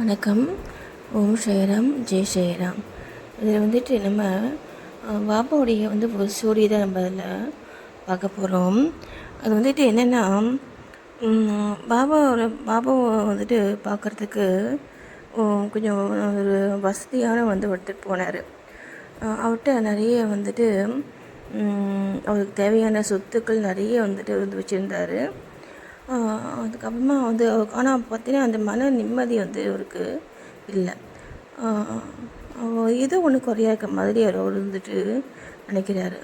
வணக்கம். ஓம் ஸ்ரீராம் ஜெய் ஸ்ரீராம் இதில் வந்துட்டு நம்ம பாபாவுடைய வந்து ஒரு ஸ்டோரி தான் நம்ம அதில் பார்க்க போகிறோம் அது வந்துட்டு என்னென்னா பாபாவோட பாபாவை வந்துட்டு பார்க்குறதுக்கு கொஞ்சம் ஒரு வசதியான வந்து ஒருத்தர் போனார். அவர்கிட்ட நிறைய வந்துட்டு அவருக்கு தேவையான சொத்துக்கள் நிறைய வந்துட்டு வந்து வச்சுருந்தாரு. அதுக்கப்புறமா வந்து ஆனால் பார்த்தீங்கன்னா அந்த மன நிம்மதி வந்து அவருக்கு இல்லை. ஏதோ ஒன்று குறையா இருக்க மாதிரி அவர் வந்துட்டு நினைக்கிறாரு.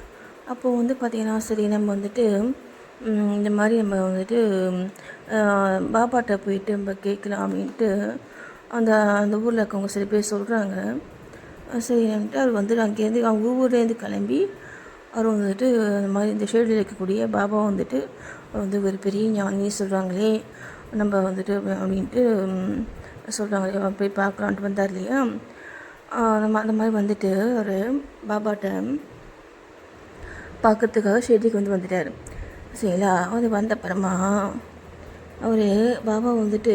அப்போது வந்து பார்த்தீங்கன்னா சரி நம்ம வந்துட்டு இந்த மாதிரி நம்ம வந்துட்டு பாப்பாட்ட போயிட்டு நம்ம கேட்கலாம் அப்படின்ட்டு அந்த அந்த ஊரில் இருக்கவங்க சில பேர் சொல்கிறாங்க சரின்ட்டு அவர் வந்து அங்கேருந்து அவங்க ஊர்லேருந்து கிளம்பி அவர் வந்துட்டு அந்த மாதிரி இந்த ஷேடில் இருக்கக்கூடிய பாபா வந்துட்டு வந்து ஒரு பெரிய ஞானி சொல்கிறாங்களே நம்ம வந்துட்டு அப்படின்ட்டு சொல்கிறாங்களே போய் பார்க்கலான்ட்டு வந்தார் இல்லையா? நம்ம அந்த மாதிரி வந்துட்டு ஒரு பாபாட்ட பார்க்கறதுக்காக ஷெட்டிக்கு வந்து வந்துட்டார். சரிங்களா? அவர் வந்த அப்புறமா அவர் பாபா வந்துட்டு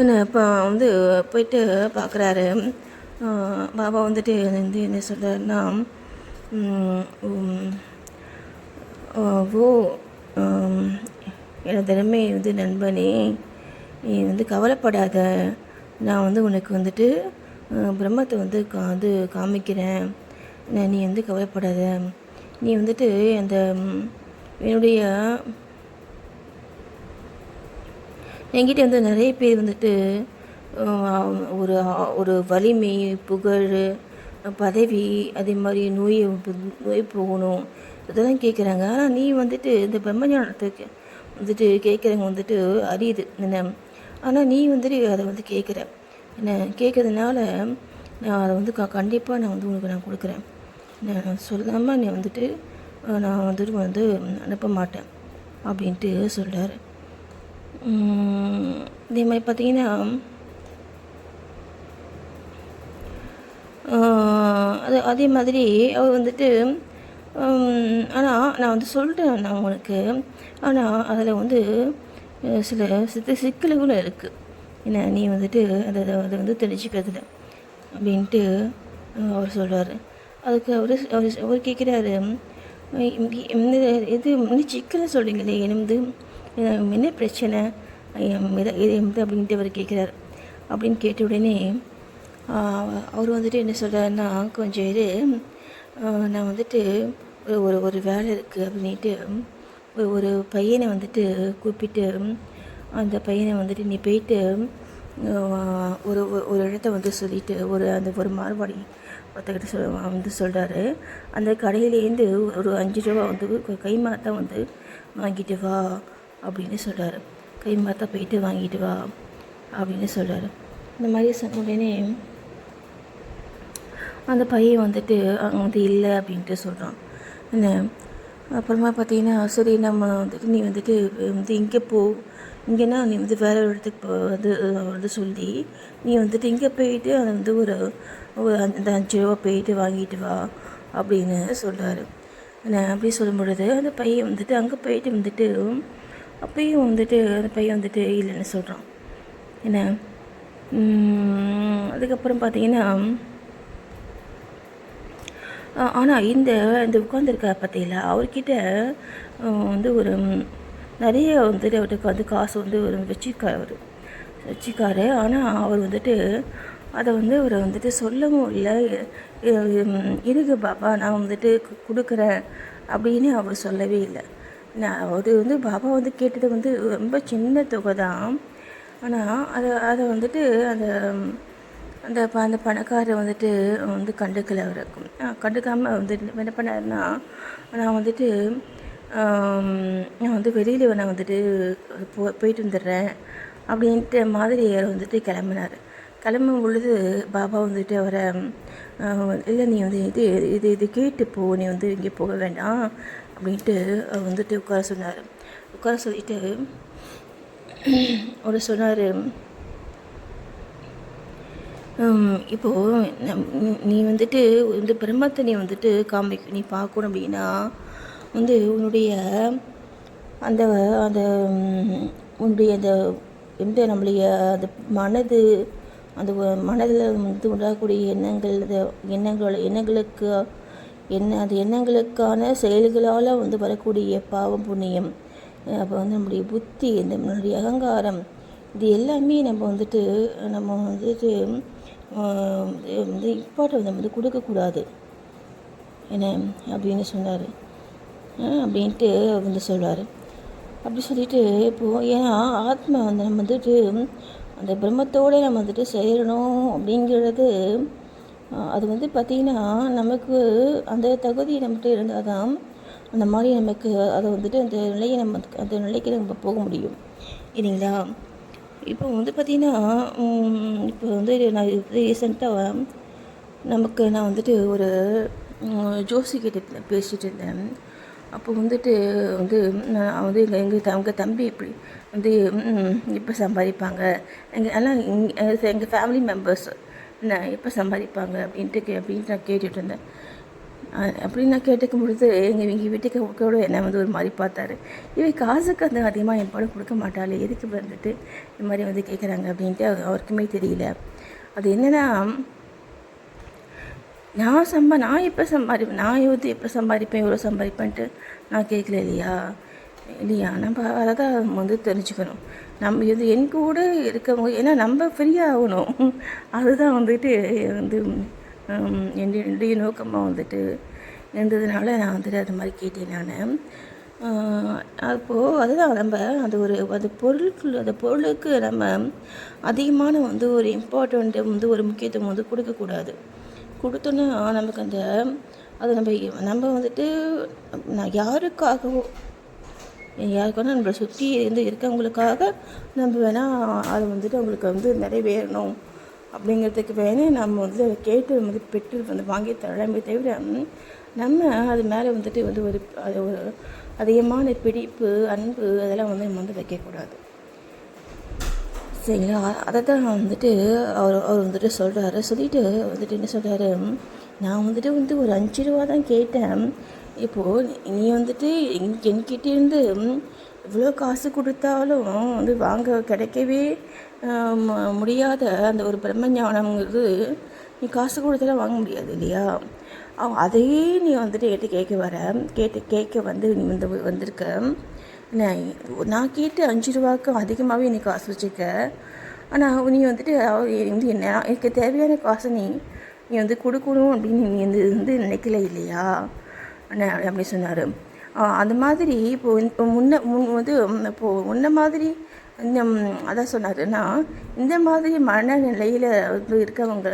என்ன இப்போ வந்து போயிட்டு பார்க்குறாரு பாபா வந்துட்டு வந்து என்ன சொல்கிறாருன்னா ஓ உம், எனது திறமை வந்து நண்பனே நீ வந்து கவலைப்படாத. நான் வந்து உனக்கு வந்துட்டு பிரம்மத்தை வந்து கா வந்து காமிக்கிறேன். நான் நீ வந்து கவலைப்படாத. நீ வந்துட்டு அந்த என்னுடைய என்கிட்ட வந்து நிறைய பேர் வந்துட்டு ஒரு ஒரு வலிமை புகழ் பதவி அதே மாதிரி நோய் நோய் போகணும். இதெல்லாம் கேட்குறாங்க. ஆனால் நீ வந்துட்டு இந்த பிரம்மஞானத்துக்கு வந்துட்டு கேட்குறவங்க வந்துட்டு அறியுது என்ன? ஆனால் நீ வந்துட்டு அதை வந்து கேட்குற. என்ன? கேட்கறதுனால நான் அதை வந்து க கண்டிப்பாக நான் வந்து உனக்கு நான் கொடுக்குறேன். நான் சொல்லாமல் நீ வந்துட்டு நான் வந்துட்டு வந்து அனுப்ப மாட்டேன் அப்படின்ட்டு சொல்கிறாரு இதே மாதிரி பார்த்தீங்கன்னா அது அதே மாதிரி அவர் வந்துட்டு ஆனால் நான் வந்து சொல்லிட்டேன் நான் உனக்கு. ஆனால் அதில் வந்து சில சித்த சிக்கல்களும் இருக்குது என்ன நீ வந்துட்டு அதை அதை வந்து தெரிஞ்சுக்கிறதுல அப்படின்ட்டு அவர் சொல்கிறார் அதுக்கு அவர் அவர் அவர் கேட்குறாரு இந்த இது வந்து சிக்கலை சொல்கிறீங்களே என்னது என்ன பிரச்சனை? இது இது அப்படின்ட்டு அவர் கேட்குறாரு அப்படின்னு கேட்ட உடனே அவர் வந்துட்டு என்ன சொல்கிறாருன்னா கொஞ்சம் இது நான் வந்துட்டு ஒரு ஒரு வேலை இருக்குது அப்படின்ட்டு ஒரு ஒரு பையனை வந்துட்டு கூப்பிட்டு அந்த பையனை வந்துட்டு நீ போயிட்டு ஒரு ஒரு- இடத்த வந்து சொல்லிட்டு ஒரு அந்த ஒரு மார்வாடி ஒருத்தக்கிட்ட சொல் வந்து சொல்கிறாரு அந்த கடையிலேருந்து ஒரு அஞ்சு ரூபா வந்து கைமாத்தா கை வந்து வாங்கிட்டு வா அப்படின்னு சொல்கிறாரு கைமாத்தா போயிட்டு வாங்கிட்டு வா அப்படின்னு சொல்கிறாரு இந்த மாதிரி சொன்ன உடனே அந்த பையன் வந்துட்டு அங்கே வந்து இல்லை அப்படின்ட்டு சொல்கிறான் என்ன? அப்புறமா பார்த்தீங்கன்னா சரி நம்ம வந்துட்டு நீ வந்துட்டு வந்து இங்கே போ. இங்கேனா நீ வந்து வேறு ஒரு இடத்துக்கு போ வந்து வந்து சொல்லி நீ வந்துட்டு இங்கே போயிட்டு அதை வந்து ஒரு ஒரு அந்த அஞ்சு ரூபா போயிட்டு வாங்கிட்டு வா அப்படின்னு சொல்கிறாரு என்ன? அப்படி சொல்லும் பொழுது அந்த பையன் வந்துட்டு அங்கே போயிட்டு வந்துட்டு அப்பயும் வந்துட்டு அந்த பையன் வந்துட்டு இல்லைன்னு சொல்கிறான் என்ன? அதுக்கப்புறம் பார்த்தீங்கன்னா ஆனால் இந்த இந்த உட்காந்துருக்க பார்த்தீங்களா அவர்கிட்ட வந்து ஒரு நிறைய வந்துட்டு அவருக்கு வந்து காசு வந்து ஒரு வச்சிருக்கார். அவர் வச்சிருக்காரு. ஆனால் அவர் வந்துட்டு அதை வந்து அவர் வந்துட்டு சொல்லவும் இல்லை. இருக்கு பாபா நான் வந்துட்டு கொடுக்குறேன் அப்படின்னு அவர் சொல்லவே இல்லை. நான் அவர் வந்து பாபா வந்து கேட்டது வந்து ரொம்ப சின்ன தொகை தான் ஆனால் அதை அதை வந்துட்டு அந்த அந்த ப அந்த பணக்காரர் வந்துட்டு வந்து கண்டுக்கல அவருக்கு கண்டுக்காமல் வந்து என்ன பண்ணாருன்னா நான் வந்துட்டு நான் வந்து வெளியில் நான் வந்துட்டு போ போயிட்டு வந்துடுறேன் அப்படின்ட்டு மாதிரி வந்துட்டு கிளம்புனார். கிளம்பும் பொழுது பாபா வந்துட்டு அவரை இல்லை நீ வந்து இது இது இது கேட்டு போ நீ வந்து இங்கே போக வேண்டாம் அப்படின்ட்டு அவர் வந்துட்டு உட்கார சொன்னார். உட்கார சொல்லிட்டு அவர் சொன்னார் இப்போது நம்- நீ- வந்துட்டு இந்த பிரம்மத்தை நீ வந்துட்டு காமி நீ பார்க்கணும் அப்படின்னா வந்து உன்னுடைய அந்த அந்த உன்னுடைய அந்த எந்த நம்மளுடைய அந்த மனது அந்த மனதில் வந்து உண்டாகக்கூடிய எண்ணங்கள் அந்த எண்ணங்கள் எண்ணங்களுக்கு என்ன அந்த எண்ணங்களுக்கான செயல்களால் வந்து வரக்கூடிய பாவம் புண்ணியம் அப்போ வந்து நம்முடைய புத்தி இந்த நம்மளுடைய அகங்காரம் இது எல்லாமே நம்ம வந்துட்டு நம்ம வந்துட்டு வந்து இம்பார்ட்டன் நம்ம வந்து கொடுக்கக்கூடாது. என்ன? அப்படின்னு சொன்னார். அப்படின்ட்டு அவர் வந்து சொல்கிறார் அப்படி சொல்லிட்டு இப்போது ஏன்னா ஆத்மா வந்து நம்ம வந்துட்டு அந்த பிரம்மத்தோடு நம்ம வந்துட்டு சேரணும் அப்படிங்கிறது அது வந்து பார்த்திங்கன்னா நமக்கு அந்த தகுதி நம்மகிட்ட இருந்தால் தான் அந்த மாதிரி நமக்கு அதை வந்துட்டு அந்த நிலையை நம்ம அந்த நிலைக்கு நம்ம போக முடியும். இல்லைங்களா? இப்போ வந்து பார்த்திங்கன்னா இப்போ வந்து நான் ரீசெண்டாக நமக்கு நான் வந்துட்டு ஒரு ஜோசிக்கிட்ட பேசிகிட்டு இருந்தேன். அப்போ வந்துட்டு வந்து நான் வந்து எங்கள் எங்கள் அவங்க தம்பி இப்படி வந்து இப்போ சம்பாதிப்பாங்க? எங்கள் எல்லாம் இங்கே எங்கள் ஃபேமிலி மெம்பர்ஸ் என்ன எப்போ சம்பாதிப்பாங்க அப்படின்ட்டு கே அப்படின்ட்டு நான் கேட்டுட்டு இருந்தேன். அப்படின்னு நான் கேட்டுக்கும் பொழுது எங்கள் எங்கள் வீட்டுக்கு கூட என்னை வந்து ஒரு மாதிரி பார்த்தாரு. இவன் காசுக்கு வந்து அதிகமாக என் படம் கொடுக்க மாட்டாள் எதுக்கு வந்துட்டு இந்த மாதிரி வந்து கேட்குறாங்க அப்படின்ட்டு அவருக்குமே தெரியல. அது என்னென்னா நான் சம்பா நான் எப்போ சம்பாதிப்பேன் நான் வந்து எப்போ சம்பாதிப்பேன் எவ்வளோ சம்பாதிப்பேன்ட்டு நான் கேட்கல இல்லையா? இல்லையா? நம்ம அதை தான் வந்து தெரிஞ்சுக்கணும். நம்ம இது என் கூட இருக்கவங்க ஏன்னா நம்ம ஃப்ரீயாகணும் அதுதான் வந்துட்டு வந்து என்னுடைய நோக்கமாக வந்துட்டு இருந்ததுனால நான் வந்துட்டு அது மாதிரி கேட்டேன் நான். அப்போது அதுதான் நம்ம அது ஒரு அது பொருளுக்கு அந்த பொருளுக்கு நம்ம அதிகமான வந்து ஒரு இம்பார்ட்டண்ட்டு வந்து ஒரு முக்கியத்துவம் வந்து கொடுக்கக்கூடாது கொடுத்தோன்னா நமக்கு அந்த அது நம்ம நம்ம வந்துட்டு நான் யாருக்காகவோ யாருக்கான நம்மளை சுற்றி இருந்து இருக்கவங்களுக்காக நம்ம வேணால் அதை வந்துட்டு அவங்களுக்கு வந்து நிறைவேறணும். அப்படிங்கிறதுக்கு வேணே நம்ம வந்து கேட்டு வந்து பெற்று வந்து வாங்கி தரலாமே தவிர நம்ம அது மேலே வந்துட்டு வந்து ஒரு அது ஒரு அதிகமான பிடிப்பு அன்பு அதெல்லாம் வந்து நம்ம வந்து வைக்கக்கூடாது. சரிங்களா? அதை தான் வந்துட்டு அவர் அவர் வந்துட்டு சொல்கிறாரு சொல்லிட்டு வந்துட்டு என்ன சொல்கிறாரு நான் வந்துட்டு வந்து ஒரு அஞ்சு ரூபா தான் கேட்டேன். இப்போது நீ வந்துட்டு என்கிட்டேருந்து இவ்வளோ காசு கொடுத்தாலும் வந்து வாங்க கிடைக்கவே முடியாத அந்த ஒரு பிரம்மஞானம்ங்கிறது நீ காசு கொடுத்தெல்லாம் வாங்க முடியாது இல்லையா? அவன் அதையே நீ வந்துட்டு என்கிட்ட கேட்க வர கேட்டு கேட்க வந்து நீ வந்து வந்திருக்க. நான் நான் கேட்டு அஞ்சு ரூபாய்க்கு அதிகமாகவே நீ காசு வச்சுருக்க. ஆனால் நீ வந்துட்டு வந்து என்ன எனக்கு தேவையான காசை நீ நீ வந்து கொடுக்கணும் அப்படின்னு நீ வந்து வந்து நினைக்கல இல்லையா? அப்படி சொன்னார். அந்த மாதிரி இப்போ இப்போ முன்ன முன் வந்து இப்போது முன்ன மாதிரி இந்த அதான் சொன்னாருன்னா இந்த மாதிரி மனநிலையில் வந்து இருக்கவங்க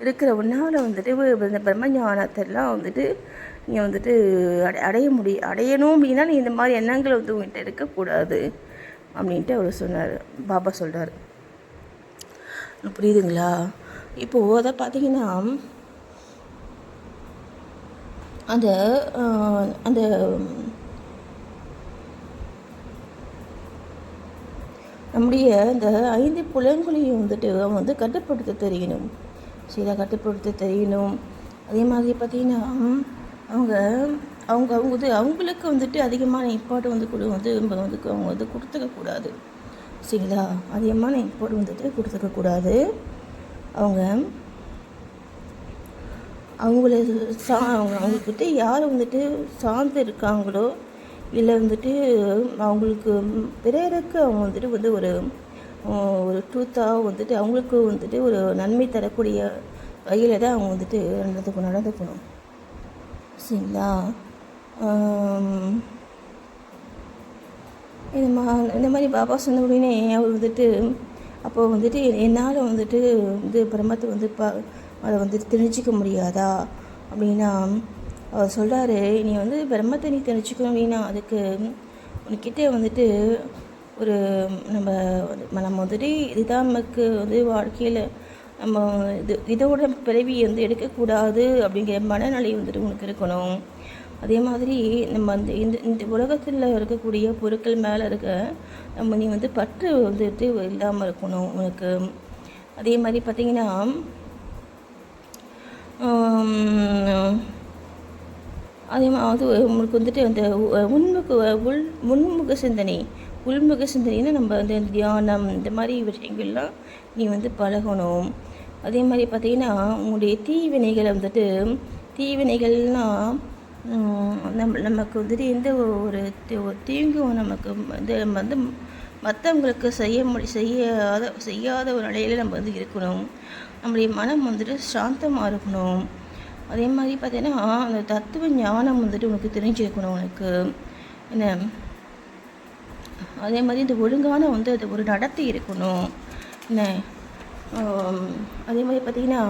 இருக்கிற உன்னால் வந்துட்டு இந்த பிரம்ம ஞானத்தெல்லாம் வந்துட்டு நீ வந்துட்டு அடை அடைய முடியும் அடையணும் அப்படின்னா நீ இந்த மாதிரி எண்ணங்கள் வந்து உன்கிட்ட இருக்கக்கூடாது அப்படின்ட்டு அவர் சொன்னார். பாபா சொல்கிறார் புரியுதுங்களா? இப்போது அதை பார்த்தீங்கன்னா அந்த அந்த நம்முடைய இந்த ஐந்து புலன்களையும் வந்துட்டு அவன் வந்து கட்டுப்படுத்த தெரியணும். சரியா கட்டுப்படுத்த தெரியணும். அதே மாதிரி பார்த்தீங்கன்னா அவங்க அவங்க அவங்க வந்து அவங்களுக்கு வந்துட்டு அதிகமான இம்பார்ட்டன் வந்து கொடு வந்து நம்ம வந்து அவங்க வந்து கொடுத்துக்கக்கூடாது சரிங்களா அதிகமான இம்பார்ட்டன் வந்துட்டு கொடுத்துக்கக்கூடாது அவங்க அவங்கள சா அவங்க அவங்கக்கிட்ட யார் வந்துட்டு சார்ந்து இருக்காங்களோ இல்லை வந்துட்டு அவங்களுக்கு பிறருக்கு அவங்க வந்துட்டு வந்து ஒரு ஒரு ட்ரூத்தாக வந்துட்டு அவங்களுக்கு வந்துட்டு ஒரு நன்மை தரக்கூடிய வகையில் தான் அவங்க வந்துட்டு நடந்துக்கணும் நடந்துக்கணும். சரிங்களா? ஆம், இந்த மா இந்த மாதிரி பாபா சொன்ன உடனே அவர் வந்துட்டு அப்போ வந்துட்டு என்னால் வந்துட்டு வந்து பிரம்மத்தை வந்து ப அதை வந்துட்டு தெரிஞ்சிக்க முடியாதா? அப்படின்னா அவர் சொல்கிறாரு நீ வந்து பிரம்மத்தை நீ தெரிஞ்சுக்கணும் அப்படின்னா அதுக்கு உனக்கிட்டே வந்துட்டு ஒரு நம்ம நம்ம வந்துட்டு இதுதான் நமக்கு வந்து வாழ்க்கையில் நம்ம இது இதோட பிறவி வந்து எடுக்கக்கூடாது. அப்படிங்கிற மனநிலை வந்துட்டு உனக்கு இருக்கணும். அதே மாதிரி நம்ம அந்த இந்த இந்த உலகத்தில் இருக்கக்கூடிய பொருட்கள் மேலே இருக்க நம்ம நீ வந்து பற்று வந்துட்டு இல்லாமல் இருக்கணும் உனக்கு. அதே மாதிரி பார்த்திங்கன்னா அதே அது உங்களுக்கு வந்துட்டு அந்த உண்முக உள் முன்முக சிந்தனை உள்முக சிந்தனைன்னா நம்ம வந்து தியானம் இந்த மாதிரி விஷயங்கள்லாம் நீ வந்து பழகணும். அதே மாதிரி பார்த்தீங்கன்னா உங்களுடைய தீவினைகளை வந்துட்டு தீவினைகள்னால் நம் நமக்கு வந்துட்டு எந்த ஒரு ஒரு தீங்கும் நமக்கு வந்து நம்ம வந்து மற்றவங்களுக்கு செய்ய முடி செய்யாத செய்யாத ஒரு நிலையில் நம்ம வந்து இருக்கணும். நம்முடைய மனம் வந்துட்டு சாந்தமாக இருக்கணும். அதே மாதிரி பார்த்தீங்கன்னா அந்த தத்துவ ஞானம் வந்துட்டு உனக்கு தெரிஞ்சிருக்கணும் உனக்கு. என்ன? அதே மாதிரி இந்த ஒழுங்கான வந்து அது ஒரு நடத்தை இருக்கணும். என்ன? அதே மாதிரி பார்த்திங்கன்னா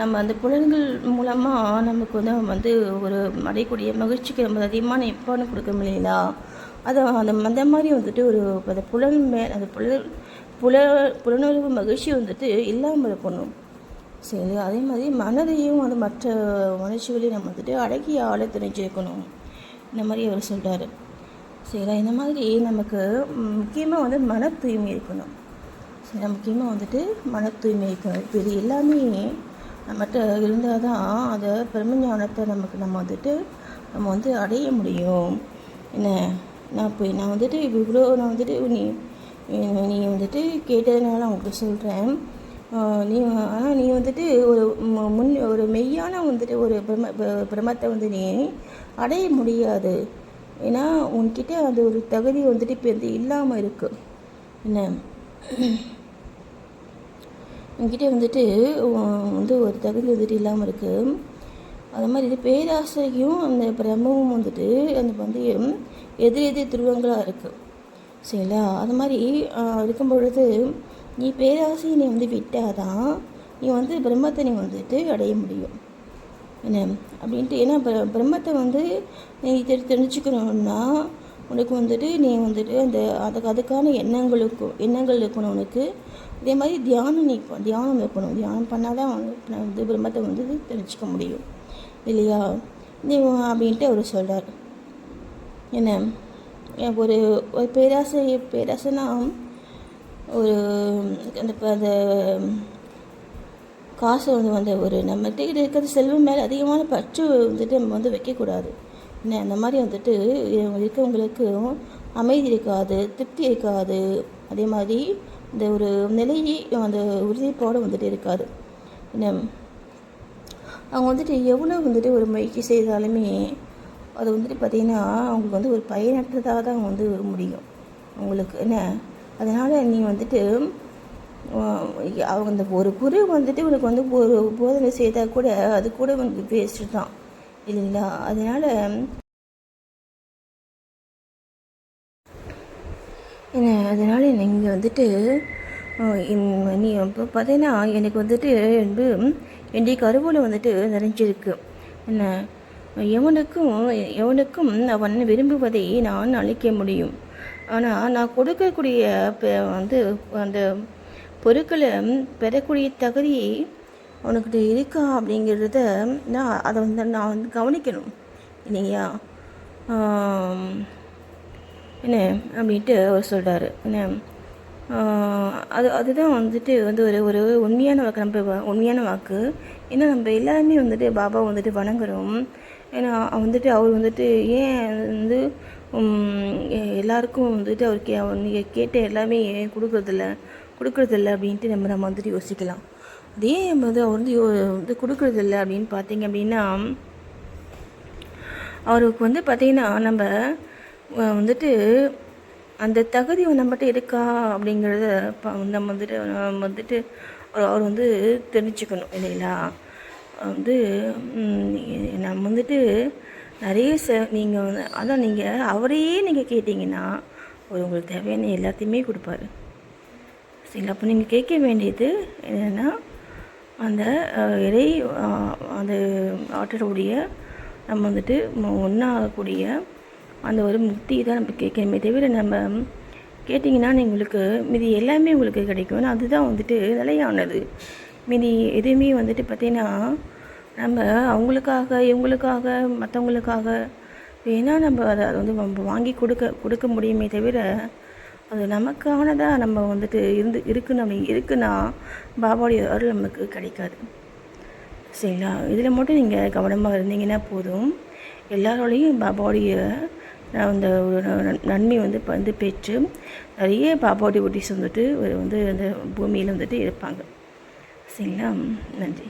நம்ம அந்த புலன்கள் மூலமாக நமக்கு வந்து வந்து ஒரு அடையக்கூடிய மகிழ்ச்சிக்கு நம்ம அதிகமான எப்போன்னு கொடுக்க முடியலா அதை அந்த அந்த மாதிரி வந்துட்டு ஒரு அந்த புலன் மே அந்த புலன் புல புலனுணர்வு மகிழ்ச்சி வந்துட்டு இல்லாமல் இருக்கணும். சரி அதே மாதிரி மனதையும் வந்து மற்ற உணர்ச்சிகளையும் நம்ம வந்துட்டு அடக்கி ஆள தெரிஞ்சுக்கணும் இந்த மாதிரி அவர் சொல்கிறாரு சரி இந்த மாதிரி நமக்கு முக்கியமாக வந்து மன தூய்மை இருக்கணும். சரி முக்கியமாக வந்துட்டு மன தூய்மை இருக்கணும். இப்போ இது எல்லாமே நம்மகிட்ட இருந்தால் தான் அதை பெருமஞானத்தை நமக்கு நம்ம வந்துட்டு நம்ம வந்து அடைய முடியும். என்ன? நான் போய் நான் வந்துட்டு இவ்வளோ நான் வந்துட்டு நீ நீ வந்துட்டு கேட்டதுனால உங்களுக்கு சொல்கிறேன் நீ ஆனால் நீ வந்துட்டு ஒரு முன் ஒரு மெய்யான வந்துட்டு ஒரு பிரம ப- பிரமத்தை வந்து நீ அடைய முடியாது. ஏன்னா உன்கிட்ட அந்த ஒரு தகுதி வந்துட்டு இப்போ வந்து இல்லாமல் இருக்குது என்ன? உன்கிட்ட வந்துட்டு வந்து ஒரு தகுதி வந்துட்டு இல்லாமல் இருக்குது அது மாதிரி இது பேராசையும் அந்த பிரம்மமும் வந்துட்டு அந்த வந்து எதிர் எதிர் துருவங்களாக இருக்குது சரிங்களா? அது மாதிரி இருக்கும் பொழுது நீ பேராசையை நீ வந்து விட்டாதான் நீ வந்து பிரம்மத்தை நீ வந்துட்டு அடைய முடியும். என்ன? அப்படின்ட்டு ஏன்னா பிர பிரம்மத்தை வந்து நீ தெரி தெரிஞ்சுக்கணுன்னா உனக்கு வந்துட்டு நீ வந்துட்டு அந்த அதுக்கு அதுக்கான எண்ணங்களுக்கு எண்ணங்கள் இருக்கணும் உனக்கு. இதே மாதிரி தியானம் நீ தியானம் இருக்கணும் தியானம் பண்ணால் தான் வந்து பிரம்மத்தை வந்து தெரிஞ்சுக்க முடியும். இல்லையா? நீ அப்படின்ட்டு அவர் சொல்கிறார் என்ன? ஒரு ஒரு பேராசை பேராசைனா ஒரு அந்த அந்த காசு வந்து வந்து ஒரு நம்மகிட்ட இருக்கிற செல்வம் மேலே அதிகமான பற்று வந்துட்டு நம்ம வந்து வைக்கக்கூடாது. என்ன அந்த மாதிரி வந்துட்டு இருக்கவங்களுக்கும் அமைதி இருக்காது திருப்தி இருக்காது. அதே மாதிரி இந்த ஒரு நிலையை அந்த உறுதிப்பாடு வந்துட்டு இருக்காது. என்ன அவங்க வந்துட்டு எவ்வளோ வந்துட்டு ஒரு முயற்சி செய்தாலுமே அது வந்துட்டு பார்த்திங்கன்னா அவங்களுக்கு வந்து ஒரு பயனற்றதாக தான் வந்து முடியும். அவங்களுக்கு என்ன அதனால் நீ வந்துட்டு அவங்க அந்த ஒரு குரு வந்துட்டு உனக்கு வந்து ஒரு போதனை செய்தால் கூட அது கூட உனக்கு வேஸ்ட்டு தான். இல்லைங்களா? அதனால் என்ன அதனால் நீங்கள் வந்துட்டு நீ இப்போ பார்த்தீங்கன்னா எனக்கு வந்துட்டு என்பது என்னுடைய கருவில் வந்துட்டு நிறைஞ்சிருக்கு. என்ன எவனுக்கும் எவனுக்கும் அவன் விரும்புவதை நான் அழிக்க முடியும். ஆனால் நான் கொடுக்கக்கூடிய பெ- வந்து அந்த பொருட்களை பெறக்கூடிய தகுதி அவனுக்கிட்ட இருக்கா அப்படிங்கிறத நான் அதை வந்து நான் வந்து கவனிக்கணும். இல்லையா? என்ன அப்படின்ட்டு அவர் சொல்கிறாரு என்ன? அது அதுதான் வந்துட்டு வந்து ஒரு ஒரு உண்மையான வாக்கு. நம்ம வ- உண்மையான வாக்கு. ஏன்னா நம்ம எல்லாருமே வந்துட்டு பாபா வந்துட்டு வணங்குறோம். ஏன்னா வந்துட்டு அவர் வந்துட்டு ஏன் வந்து எல்லாருக்கும் வந்துட்டு அவர் கே அவர் கேட்ட எல்லாமே ஏன் கொடுக்குறதில்ல கொடுக்குறதில்ல அப்படின்ட்டு நம்ம நம்ம வந்துட்டு யோசிக்கலாம். அதே நம்ம வந்து அவர் வந்து யோ- வந்து கொடுக்குறதில்ல அப்படின்னு பார்த்தீங்க அப்படின்னா அவருக்கு வந்து பார்த்திங்கன்னா நம்ம வந்துட்டு அந்த தகுதி நம்மகிட்ட இருக்கா அப்படிங்கிறத ப- நம்ம வந்துட்டு நம்ம வந்துட்டு அவர் வந்து தெரிஞ்சுக்கணும் இல்லைங்களா? வந்து நம்ம வந்துட்டு நிறைய ச நீங்கள் வந்து அதான் நீங்கள் அவரையே நீங்கள் கேட்டிங்கன்னா அவர் உங்களுக்கு தேவையான எல்லாத்தையுமே கொடுப்பாரு. சரிங்களா அப்போ நீங்கள் கேட்க வேண்டியது என்னென்னா அந்த இறை அந்த ஆற்றலுடைய நம்ம வந்துட்டு ஒன்றாகக்கூடிய அந்த ஒரு முக்தி தான் நம்ம கேட்கணுமே தவிர நம்ம கேட்டிங்கன்னா உங்களுக்கு மீதி எல்லாமே உங்களுக்கு கிடைக்கும். அதுதான் வந்துட்டு நிலையானது. மீதி எதுவுமே வந்துட்டு பார்த்திங்கன்னா நம்ம அவங்களுக்காக இவங்களுக்காக மற்றவங்களுக்காக வேணால் நம்ம அதை அதை வந்து நம்ம வாங்கி கொடுக்க கொடுக்க முடியுமே தவிர அது நமக்கானதாக நம்ம வந்துட்டு இருந்து இருக்குன்னு அப்படி இருக்குன்னா பாபாவுடைய அருள் நமக்கு கிடைக்காது. சரிங்களா? இதில் மட்டும் நீங்கள் கவனமாக இருந்தீங்கன்னா போதும். எல்லாரோடையும் பாபாவுடைய அந்த ஒரு நன்- நன்மை வந்து இப்போ வந்து பெற்று நிறைய பாபாவுடைய ஒட்டிஸ் வந்துட்டு வந்து அந்த பூமியில் வந்துட்டு இருப்பாங்க. சரிங்களா? நன்றி.